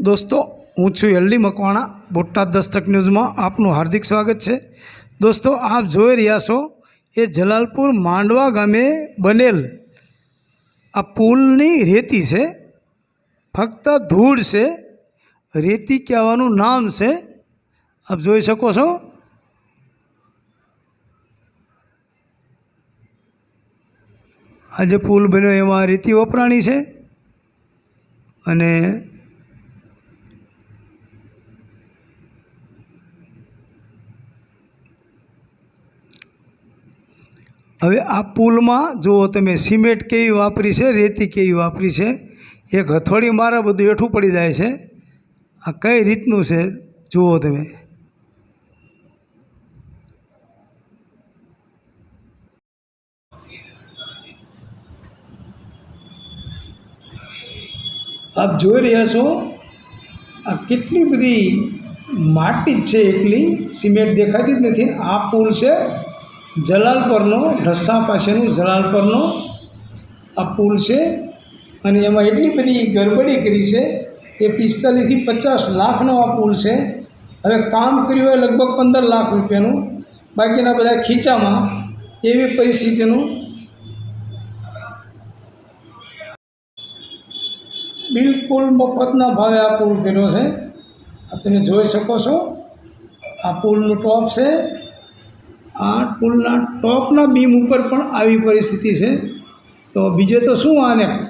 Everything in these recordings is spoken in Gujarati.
દોસ્તો, હું છું એલડી મકવાણા, બોટાદ દસ્તક ન્યૂઝમાં આપનું હાર્દિક સ્વાગત છે. દોસ્તો, આપ જોઈ રહ્યા છો, એ જલાલપુર માંડવા ગામે બનેલ આ પુલની રેતી છે, ફક્ત ધૂળ છે, રેતી કહેવાનું નામ છે. આપ જોઈ શકો છો. આ જે પુલ બન્યો એમાં રેતી વપરાણી છે અને હવે આ પુલમાં જુઓ તમે, સિમેન્ટ કેવી વાપરી છે, રેતી કેવી વાપરી છે, એક હથોડી મારા બધું હેઠું પડી જાય છે. આ કઈ રીતનું છે, જુઓ તમે. આપ જોઈ રહ્યા છો, આ કેટલી બધી માટી જ છે, એકલી સિમેન્ટ દેખાતી જ નથી. આ પુલ છે જલાલપરનો ઢસા પાસેનું જલાલપરનો આ પુલ છે અને એમાં એટલી બધી ગરબડી કરી છે એ પિસ્તાલીસથી પચાસ લાખનો આ પુલ છે. હવે કામ કર્યું હોય લગભગ પંદર લાખ રૂપિયાનું. બાકીના બધા ખીચામાં એવી પરિસ્થિતિનું બિલકુલ મફતના ભાવે આ પુલ કર્યો છે. આ તમે જોઈ શકો છો. આ પુલનું ટોપ છે. આ પુલના ટોપના બીમ ઉપર પણ આવી પરિસ્થિતિ છે. તો બીજે તો શું આને?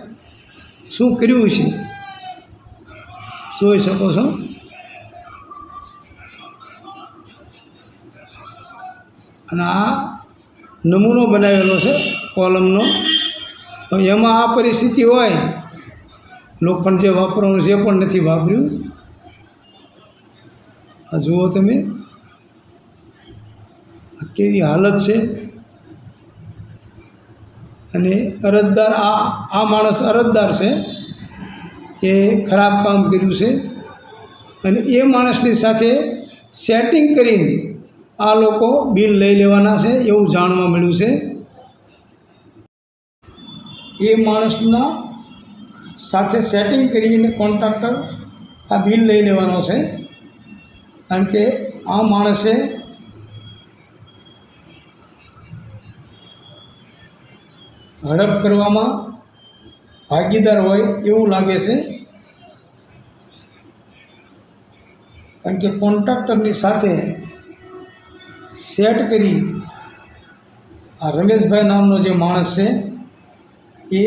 શું કર્યું છે? જોઈ શકો છો. અને આ નમૂનો બનાવેલો છે, કોલમનો. તો એમાં આ પરિસ્થિતિ હોય. લોખંડ જે વાપરવાનું છે એ પણ નથી વાપર્યું. આ જુઓ તમે. કેવી હાલત છે? અને અરજદાર આ આ માણસ અરજદાર છે, એ ખરાબ કામ કર્યું છે. અને એ માણસની સાથે સેટિંગ કરીને આ લોકો બિલ લઈ લેવાના છે એવું જાણવા મળ્યું છે. એ માણસના સાથે સેટિંગ કરીને કોન્ટ્રાક્ટર આ બિલ લઈ લેવાનો છે. કારણ કે આ માણસે હડપ કરવામાં ભાગીદાર હોય એવું લાગે છે. કારણ કે કોન્ટ્રાક્ટરની સાથે સેટ કરી આ રમેશભાઈ નામનો જે માણસ છે, એ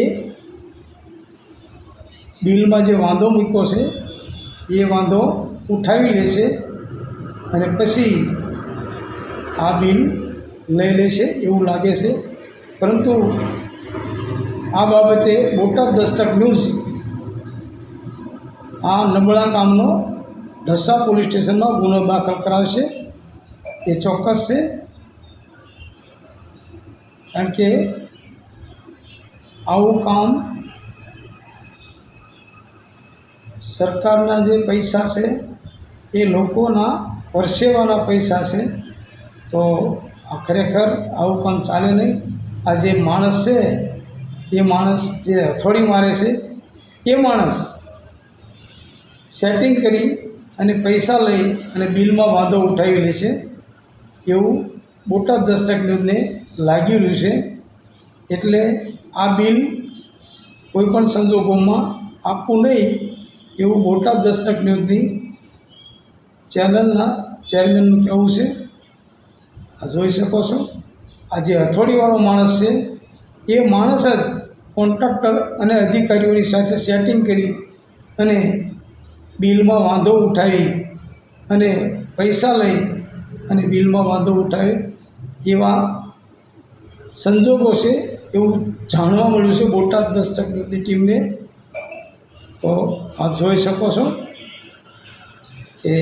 બિલમાં જે વાંધો મૂક્યો છે, એ વાંધો ઉઠાવી લેશે અને પછી આ બિલ લઈ લેશે એવું લાગે છે. પરંતુ આ બાબતે બોટાદ દસ્તક ન્યૂઝ આ નબળા કામનો ઢસા પોલીસ સ્ટેશનમાં ગુનો દાખલ કરાવશે. એ ચોક્કસ છે. કારણ કે આવું કામ સરકારના જે પૈસા છે, એ લોકોના પરસેવાના પૈસા છે. તો આ ખરેખર આવું કામ ચાલે નહીં. આ જે માણસ છે એ માણસ જે હથોડી મારે છે, એ માણસ સેટિંગ કરી અને પૈસા લઈ અને બિલમાં વાંધો ઉઠાવી લે છે, એવું બોટાદ દસ્તક ન્યૂઝને લાગી રહ્યું છે. એટલે આ બિલ કોઈપણ સંજોગોમાં આપવું નહીં, એવું બોટાદ દસ્તક ન્યૂઝની ચેનલના ચેરમેનનું કહેવું છે. આ જોઈ શકો છો. આ જે હથોડીવાળો માણસ છે, એ માણસ જ કોન્ટ્રાક્ટર અને અધિકારીઓની સાથે સેટિંગ કરી અને બિલમાં વાંધો ઉઠાવી અને પૈસા લઈ અને બિલમાં વાંધો ઉઠાવે એવા સંજોગો છે એવું જાણવા મળ્યું છે. બોટાદ દસ્તક બધી ટીમને તો આપ જોઈ શકો છો કે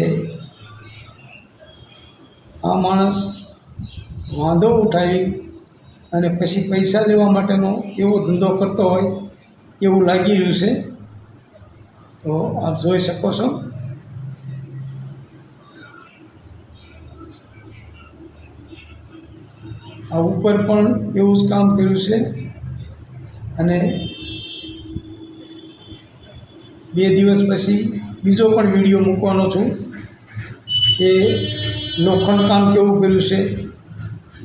આ માણસ વાંધો ઉઠાવી અને પછી પૈસા લેવા માટેનો એવો ધંધો કરતો હોય એવું લાગી રહ્યું છે. તો આપ જોઈ શકો છો. આ ઉપર પણ એવું જ કામ કર્યું છે. અને બે દિવસ પછી બીજો પણ વીડિયો મૂકવાનો છું. એ લોખંડ કામ કેવું કર્યું છે?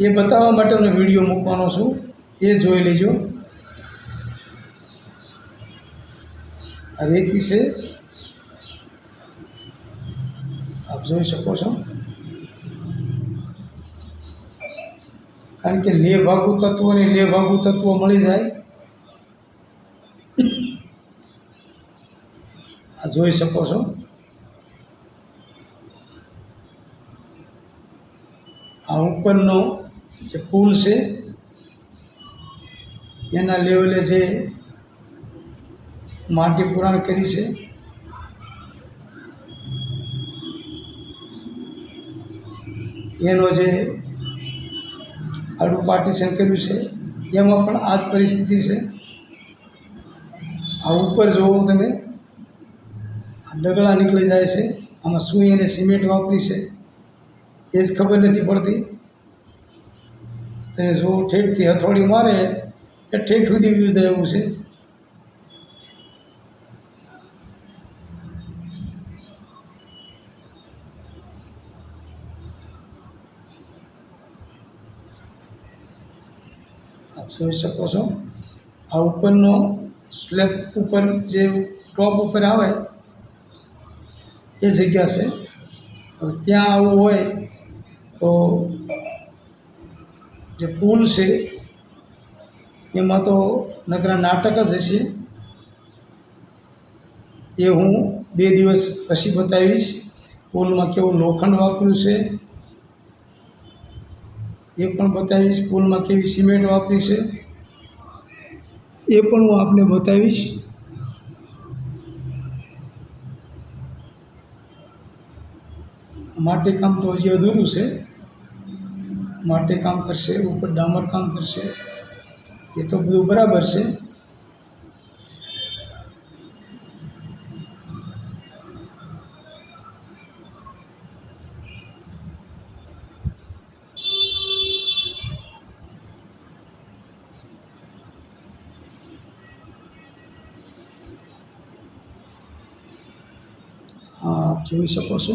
એ બતાવવા માટે હું વીડિયો મૂકવાનો છું. એ જોઈ લેજો. આ રેતી છે. આપ જોઈ શકો છો. કારણ કે લે ભાગુ તત્વો અને લે ભાગુ તત્વો મળી જાય. આ જોઈ શકો છો. આ ઉપરનો જે પુલ છે, એના લેવલે જે માટી પુરાણ કરી છે, એનો જે આડું પાર્ટીશન કર્યું છે, એમાં પણ આ જ પરિસ્થિતિ છે. આ ઉપર જોવો તમે ડગલા નીકળી જાય છે, આમાં શું એને સિમેન્ટ વાપરી છે, એ જ ખબર નથી પડતી. તમે જો ઠેઠથી હથોડી મારે, એ ઠેઠ સુધી થાય એવું છે. આપ જોઈ શકો છો, આ ઉપરનો સ્લેબ ઉપર જે ટોપ ઉપર આવે, એ જગ્યા છે. ત્યાં આવું હોય તો જે પુલ છે, એમાં તો નકરા નાટક જ હશે. એ હું બે દિવસ પછી બતાવીશ. પુલમાં કેવું લોખંડ વાપર્યું છે, એ પણ બતાવીશ. પુલમાં કેવી સિમેન્ટ વાપરી છે, એ પણ હું આપને બતાવીશ. માટીકામ તો હજી અધૂરું છે. માટીકામ કરશે ઉપર ડામર કામ કરશે એ તો બધું બરાબર છે હા આપ જોઈ શકો છો